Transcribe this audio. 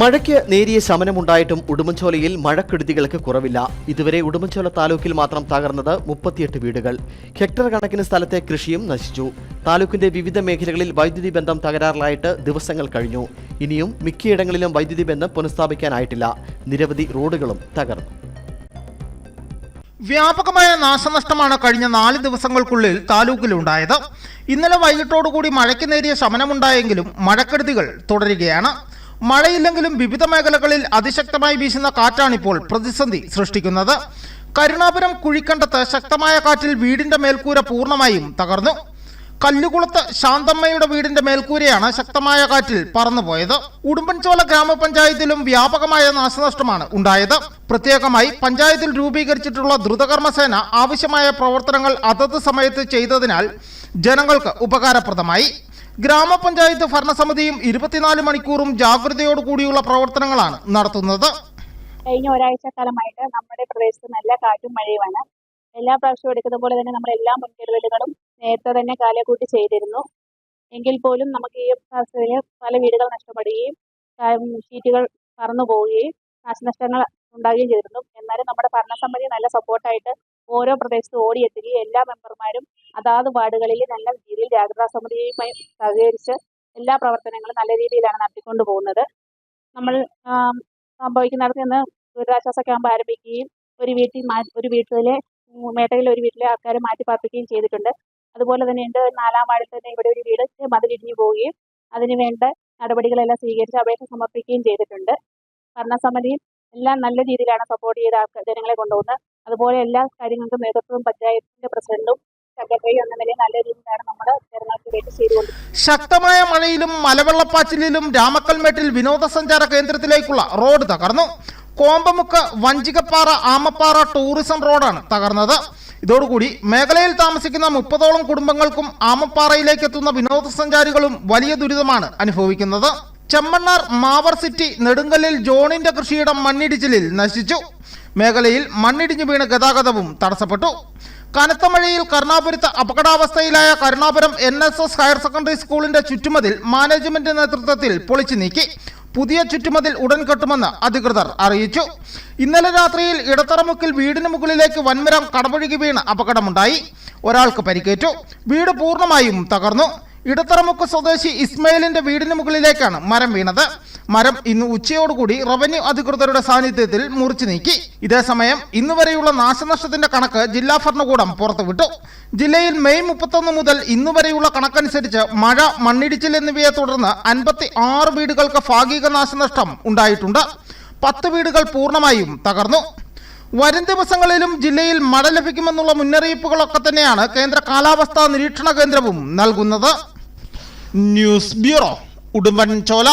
മഴയ്ക്ക് നേരിയ ശമനമുണ്ടായിട്ടും ഉടുമ്പൻചോലയിൽ മഴക്കെടുതികൾക്ക് കുറവില്ല. ഇതുവരെ ഉടുമ്പൻചോല താലൂക്കിൽ മാത്രം തകർന്നത് മുപ്പത്തിയെട്ട് വീടുകൾ. ഹെക്ടർ കണക്കിന് സ്ഥലത്തെ കൃഷിയും നശിച്ചു. താലൂക്കിന്റെ വിവിധ മേഖലകളിൽ വൈദ്യുതി ബന്ധം തകരാറിലായിട്ട് ദിവസങ്ങൾ കഴിഞ്ഞു. ഇനിയും മിക്കയിടങ്ങളിലും വൈദ്യുതി ബന്ധം പുനഃസ്ഥാപിക്കാനായിട്ടില്ല. നിരവധി റോഡുകളും തകർന്നു. വ്യാപകമായ നാശനഷ്ടമാണ് കഴിഞ്ഞ നാല് ദിവസങ്ങൾക്കുള്ളിൽ താലൂക്കിലുണ്ടായത്. ഇന്നലെ വൈകിട്ടോടുകൂടി മഴയ്ക്ക് നേരിയ ശമനമുണ്ടായെങ്കിലും മഴക്കെടുതികൾ തുടരുകയാണ്. മഴയില്ലെങ്കിലും വിവിധ മേഖലകളിൽ അതിശക്തമായി വീശുന്ന കാറ്റാണിപ്പോൾ പ്രതിസന്ധി സൃഷ്ടിക്കുന്നത്. കരുണാപുരം കുഴിക്കണ്ടത്ത് ശക്തമായ കാറ്റിൽ വീടിന്റെ മേൽക്കൂര പൂർണമായും തകർന്നു. കല്ലുകുളത്ത് ശാന്തമ്മയുടെ വീടിന്റെ മേൽക്കൂരയാണ് ശക്തമായ കാറ്റിൽ പറന്നുപോയത്. ഉടുമ്പൻചോല ഗ്രാമപഞ്ചായത്തിലും വ്യാപകമായ നാശനഷ്ടമാണ് ഉണ്ടായത്. പ്രത്യേകമായി പഞ്ചായത്തിൽ രൂപീകരിച്ചിട്ടുള്ള ദ്രുതകർമ്മസേന ആവശ്യമായ പ്രവർത്തനങ്ങൾ അതത് സമയത്ത് ചെയ്തതിനാൽ ജനങ്ങൾക്ക് ഉപകാരപ്രദമായി. ഗ്രാമപഞ്ചായത്ത് ഭരണസമിതിയും ഇരുപത്തിനാല് മണിക്കൂറും ജാഗ്രതയോടുകൂടിയുള്ള പ്രവർത്തനങ്ങളാണ് നടത്തുന്നത്. കഴിഞ്ഞ ഒരാഴ്ച കാലമായിട്ട് നമ്മുടെ പ്രദേശത്ത് നല്ല കാറ്റും മഴയുമാണ്. എല്ലാ പ്രാവശ്യവും എടുക്കുന്ന പോലെ തന്നെ നമ്മൾ എല്ലാ മുൻകരുതലുകളും നേരത്തെ തന്നെ കാലക്കൂട്ടി ചെയ്തിരുന്നു. എങ്കിൽ പോലും നമുക്ക് ഈ അവസ്ഥയിൽ പല വീടുകൾ നഷ്ടപ്പെടുകയും ഷീറ്റുകൾ പറന്നു പോവുകയും നാശനഷ്ടങ്ങൾ ഉണ്ടാകുകയും ചെയ്തിരുന്നു. എന്നാലും നമ്മുടെ ഭരണസമിതി നല്ല സപ്പോർട്ടായിട്ട് ഓരോ പ്രദേശത്തും ഓടിയെത്തുകയും എല്ലാ മെമ്പർമാരും അതാത് വാർഡുകളിൽ നല്ല രീതിയിൽ ജാഗ്രതാ സമിതിയുമായി സഹകരിച്ച് എല്ലാ പ്രവർത്തനങ്ങളും നല്ല രീതിയിലാണ് നടത്തിക്കൊണ്ട് പോകുന്നത്. നമ്മൾ സംഭവിക്കുന്നിടത്ത് നിന്ന് ദുരിതാശ്വാസ ക്യാമ്പ് ആരംഭിക്കുകയും ഒരു വീട്ടിൽ ഒരു വീട്ടിലെ മേട്ടയിൽ ഒരു വീട്ടിലെ ആൾക്കാരെ മാറ്റി പാർപ്പിക്കുകയും ചെയ്തിട്ടുണ്ട്. അതുപോലെ തന്നെ എന്റെ നാലാം വാർഡിൽ തന്നെ ഇവിടെ ഒരു വീട് മതിലിടിഞ്ഞു പോവുകയും അതിനുവേണ്ട നടപടികളെല്ലാം സ്വീകരിച്ച് അപേക്ഷ സമർപ്പിക്കുകയും ചെയ്തിട്ടുണ്ട്. ഭരണസമിതിയും എല്ലാം നല്ല രീതിയിലാണ് സപ്പോർട്ട് ചെയ്ത് ജനങ്ങളെ കൊണ്ടുപോകുന്നത്. അതുപോലെ എല്ലാ കാര്യങ്ങൾക്കും നേതൃത്വം പഞ്ചായത്തിന്റെ പ്രസിഡന്റും നല്ല നമ്മൾ ശക്തമായ മഴയിലും മലവെള്ളപ്പാച്ചിലിലും രാമക്കൽമേട്ടിൽ വിനോദസഞ്ചാര കേന്ദ്രത്തിലേക്കുള്ള റോഡ് തകർന്നു. കോമ്പമുക്ക് വഞ്ചികപ്പാറ ആമപ്പാറ ടൂറിസം റോഡാണ് തകർന്നത്. ഇതോടുകൂടി മേഖലയിൽ താമസിക്കുന്ന മുപ്പതോളം കുടുംബങ്ങൾക്കും ആമപ്പാറയിലേക്ക് എത്തുന്ന വിനോദസഞ്ചാരികളും വലിയ ദുരിതമാണ് അനുഭവിക്കുന്നത്. ചെമ്മണ്ണാർ മാവർ സിറ്റി നെടുങ്കല്ലിൽ ജോണിന്റെ കൃഷിയിടം മണ്ണിടിച്ചിലിൽ നശിച്ചു. മേഖലയിൽ മണ്ണിടിഞ്ഞു വീണ് ഗതാഗതവും തടസ്സപ്പെട്ടു. കനത്ത മഴയിൽ കരുണാപുരത്ത് അപകടാവസ്ഥയിലായ Karunapuram N S S higher secondary സ്കൂളിന്റെ ചുറ്റുമതിൽ മാനേജ്മെന്റ് നേതൃത്വത്തിൽ പൊളിച്ചു നീക്കി. പുതിയ ചുറ്റുമതിൽ ഉടൻ കെട്ടുമെന്ന് അധികൃതർ അറിയിച്ചു. ഇന്നലെ രാത്രിയിൽ ഇടത്തറമുക്കിൽ വീടിന് മുകളിലേക്ക് വൻമരം കടപുഴകി വീണ് അപകടമുണ്ടായി. ഒരാൾക്ക് പരിക്കേറ്റു. വീട് പൂർണമായും തകർന്നു. ഇടത്തറമുക്ക് സ്വദേശി ഇസ്മയിലിന്റെ വീടിന് മുകളിലേക്കാണ് മരം വീണത്. മരം ഇന്ന് ഉച്ചയോടുകൂടി റവന്യൂ അധികൃതരുടെ സാന്നിധ്യത്തിൽ മുറിച്ചു നീക്കി. ഇതേസമയം ഇന്ന് വരെയുള്ള നാശനഷ്ടത്തിന്റെ കണക്ക് ജില്ലാ ഭരണകൂടം പുറത്തുവിട്ടു. ജില്ലയിൽ മെയ് മുപ്പത്തൊന്ന് മുതൽ ഇന്ന് വരെയുള്ള കണക്കനുസരിച്ച് മഴ മണ്ണിടിച്ചിൽ എന്നിവയെ തുടർന്ന് അൻപത്തി ആറ് വീടുകൾക്ക് ഭാഗിക നാശനഷ്ടം ഉണ്ടായിട്ടുണ്ട്. പത്ത് വീടുകൾ പൂർണമായും തകർന്നു. വരും ദിവസങ്ങളിലും ജില്ലയിൽ മഴ ലഭിക്കുമെന്നുള്ള മുന്നറിയിപ്പുകളൊക്കെ തന്നെയാണ് കേന്ദ്ര കാലാവസ്ഥാ നിരീക്ഷണ കേന്ദ്രവും നൽകുന്നത്. News bureau Udumbanchola.